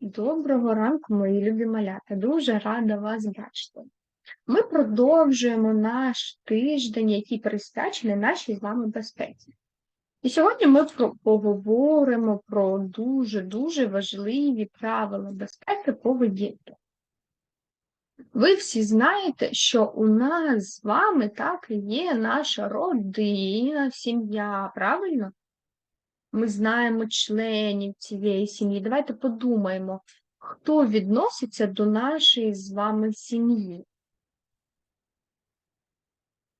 Доброго ранку, мої любі малята. Дуже рада вас бачити. Ми продовжуємо наш тиждень, який присвячений нашій з вами безпеці. І сьогодні ми поговоримо про дуже-дуже важливі правила безпеки поведінки. Ви всі знаєте, що у нас з вами так є наша родина, сім'я, правильно? Ми знаємо членів цієї сім'ї. Давайте подумаємо, хто відноситься до нашої з вами сім'ї.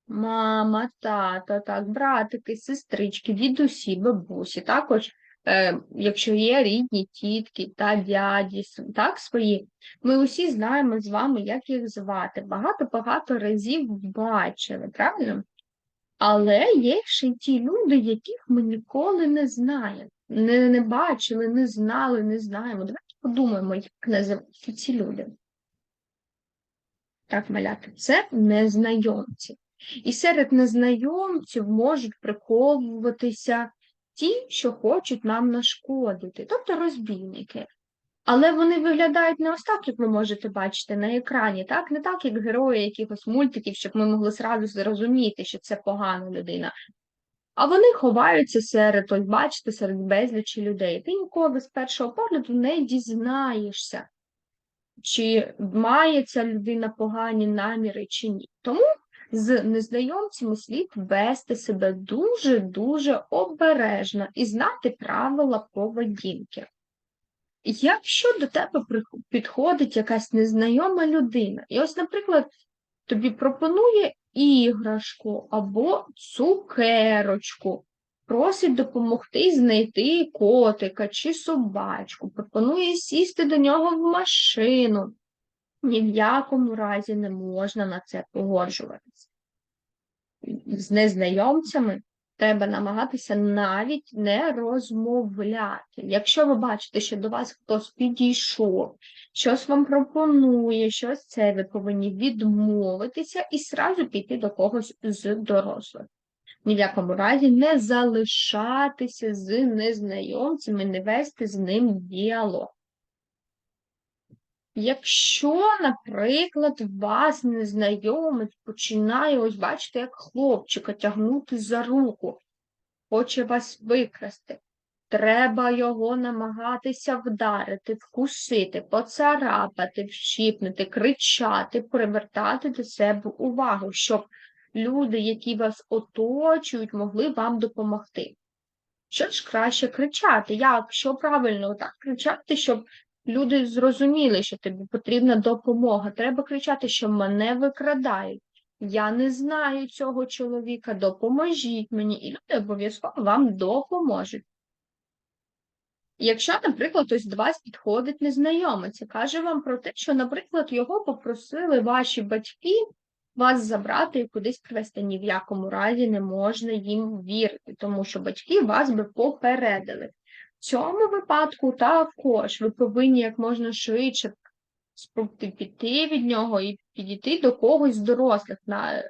Мама, тата, так, братики, сестрички, дідусі, бабусі. Також, е, якщо є рідні тітки та дяді, так, свої, ми усі знаємо з вами, як їх звати. Багато-багато разів бачили, правильно? Але є ще й ті люди, яких ми ніколи не знаємо, не, не бачили, не знали, не знаємо. Давайте подумаємо, як називаються ці люди. Так, маляти, це незнайомці. І серед незнайомців можуть приховуватися ті, що хочуть нам нашкодити, тобто розбійники. Але вони виглядають не ось так, як ви можете бачити на екрані, так? Не так, як герої якихось мультиків, щоб ми могли зразу зрозуміти, що це погана людина. А вони ховаються серед, ось бачите, серед безлічі людей. Ти ніколи з першого погляду не дізнаєшся, чи має ця людина погані наміри, чи ні. Тому з незнайомцями слід вести себе дуже-дуже обережно і знати правила поведінки. Якщо до тебе підходить якась незнайома людина, і ось, наприклад, тобі пропонує іграшку або цукерочку, просить допомогти знайти котика чи собачку, пропонує сісти до нього в машину, ні в якому разі не можна на це погоджуватися. З незнайомцями треба намагатися навіть не розмовляти. Якщо ви бачите, що до вас хтось підійшов, щось вам пропонує, щось це, ви повинні відмовитися і сразу піти до когось з дорослих. Ні в якому разі не залишатися з незнайомцями, не вести з ним діалог. Якщо, наприклад, вас незнайомець починає, ось бачите, як хлопчика тягнути за руку, хоче вас викрасти, треба його намагатися вдарити, вкусити, поцарапати, вщипнути, кричати, привертати до себе увагу, щоб люди, які вас оточують, могли вам допомогти. Що ж краще кричати? Як? Що правильно так кричати, щоб люди зрозуміли, що тобі потрібна допомога. Треба кричати, що мене викрадають. Я не знаю цього чоловіка, допоможіть мені, і люди обов'язково вам допоможуть. Якщо, наприклад, ось до вас підходить незнайомець каже вам про те, що, наприклад, його попросили ваші батьки вас забрати і кудись привезти, ні в якому разі не можна їм вірити, тому що батьки вас би попередили. Цьому випадку також ви повинні як можна швидше спробувати піти від нього і підійти до когось з дорослих на...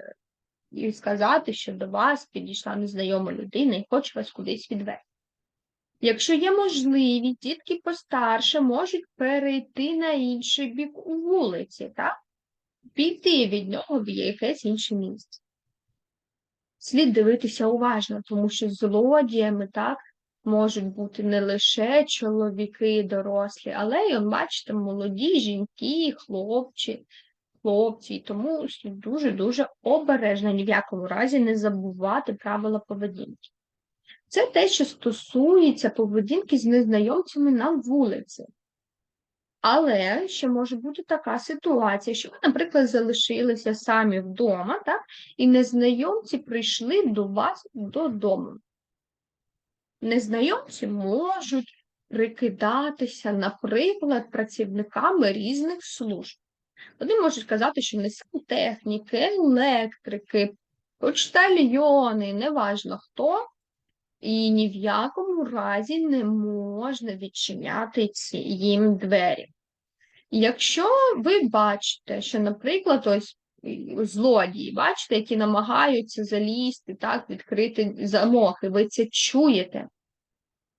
і сказати, що до вас підійшла незнайома людина і хоче вас кудись відвести. Якщо є можливість, дітки постарше можуть перейти на інший бік вулиці, так? піти від нього в якесь інше місце. Слід дивитися уважно, тому що злодіями так можуть бути не лише чоловіки дорослі, але й, бачите, молоді жінки, хлопці, хлопці. Тому дуже-дуже обережно ні в якому разі не забувати правила поведінки. Це те, що стосується поведінки з незнайомцями на вулиці. Але ще може бути така ситуація, що ви, наприклад, залишилися самі вдома, так, і незнайомці прийшли до вас додому незнайомці можуть прикидатися, наприклад, працівниками різних служб. Вони можуть казати, що не техніки, електрики, почтальйони, неважно хто, і ні в якому разі не можна відчиняти ці їм двері. Якщо ви бачите, що, наприклад, ось злодії, бачите, які намагаються залізти, так, відкрити замок, і ви це чуєте.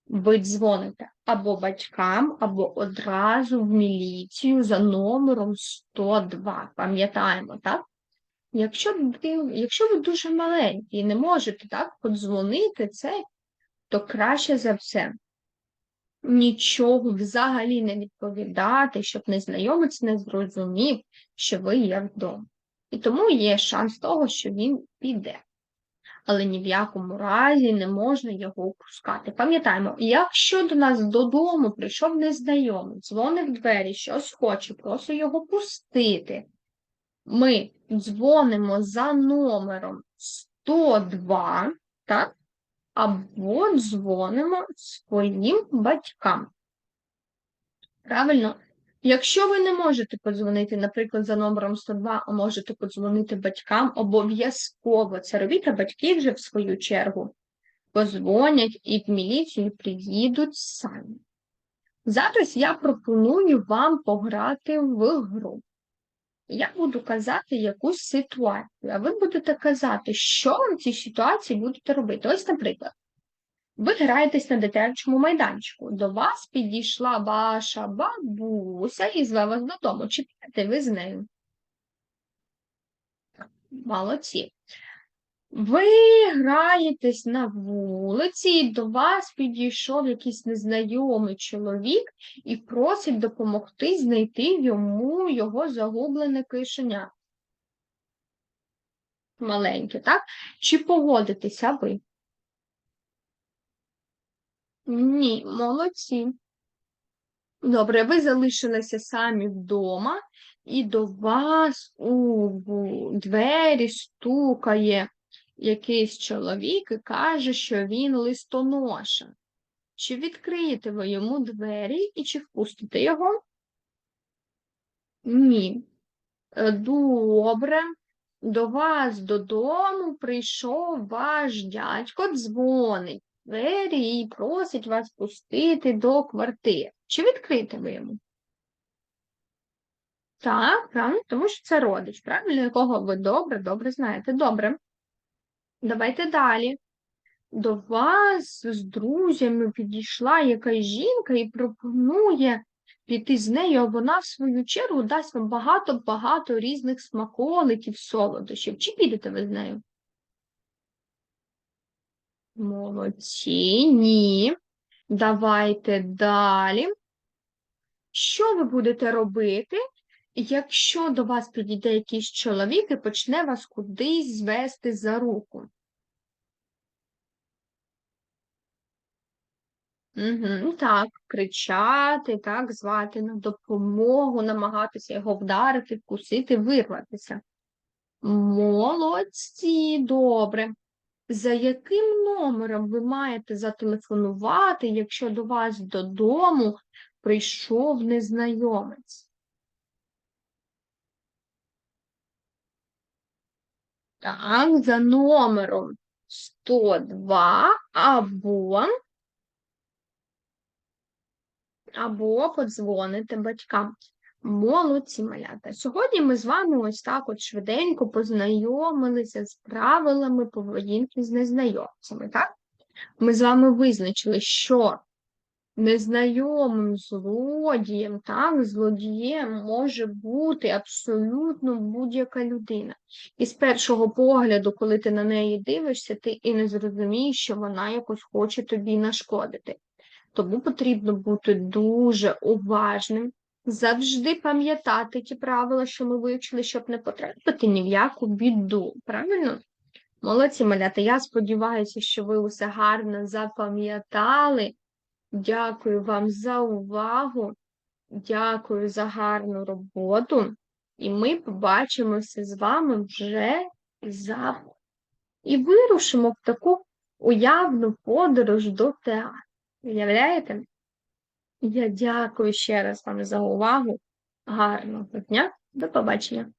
ви дзвоните або батькам, або одразу в міліцію за номером 102. Пам'ятаємо, так? Якщо якщо ви дуже маленькі і не можете так подзвонити це, то краще за все нічого взагалі не відповідати, щоб незнайомець не зрозумів, що ви є вдома. І тому є шанс того, що він піде. Але ні в якому разі не можна його опускати. Пам'ятаємо, якщо до нас додому прийшов незнайомий, дзвонить в двері, щось хоче, просить його пустити, ми дзвонимо за номером 102, так? або дзвонимо своїм батькам. Правильно? Якщо ви не можете подзвонити, наприклад, за номером 102, а можете подзвонити батькам, обов'язково це робіть, а батьки вже в свою чергу позвонять і в міліцію приїдуть самі. Зараз я пропоную вам пограти в гру. Я буду казати якусь ситуацію, а ви будете казати, що ви в цій ситуації будете робити. Ось, наприклад, ви граєтесь на дитячому майданчику. До вас підійшла ваша бабуся і зве вас додому. Чи підете ви з нею? Молодці. Ви граєтесь на вулиці, і до вас підійшов якийсь незнайомий чоловік і просить допомогти знайти йому його загублене кишеня. Маленьке, так? Чи погодитеся ви? Ні, молодці. Добре, ви залишилися самі вдома, і до вас у двері стукає якийсь чоловік і каже, що він листоноша. Чи відкриєте ви йому двері і чи впустите його? Ні. Е, добре. До вас додому прийшов ваш дядько, дзвонить двері і просить вас пустити до квартири. Чи відкрите ви йому? Так, правильно, тому що це родич, правильно, якого ви добре, добре знаєте. Добре. Давайте далі. До вас з друзями підійшла якась жінка і пропонує піти з нею, а вона, в свою чергу, дасть вам багато-багато різних смаколиків, солодощів. Чи підете ви з нею? Молодці, ні. Давайте далі. Що ви будете робити, якщо до вас підійде якийсь чоловік і почне вас кудись звести за руку? Угу, Так, кричати, так, звати на допомогу, намагатися його вдарити, вкусити, вирватися. Молодці, добре. За яким номером ви маєте зателефонувати, якщо до вас додому прийшов незнайомець? Так, за номером 102 або або подзвоните батькам. Молодці малята. Сьогодні ми з вами ось так от швиденько познайомилися з правилами поведінки з незнайомцями. так? Ми з вами визначили, що незнайомим злодієм, так, злодієм може бути абсолютно будь-яка людина. І з першого погляду, коли ти на неї дивишся, ти і не зрозумієш, що вона якось хоче тобі нашкодити. Тому потрібно бути дуже уважним, завжди пам'ятати ті правила, що ми вивчили, щоб не потрапити ні в яку біду. Правильно? Молодці малята, я сподіваюся, що ви усе гарно запам'ятали. Дякую вам за увагу, дякую за гарну роботу. І ми побачимося з вами вже завтра. І вирушимо в таку уявну подорож до театру. Уявляєте? Я дякую ще раз вам за увагу. Гарного дня, до побачення!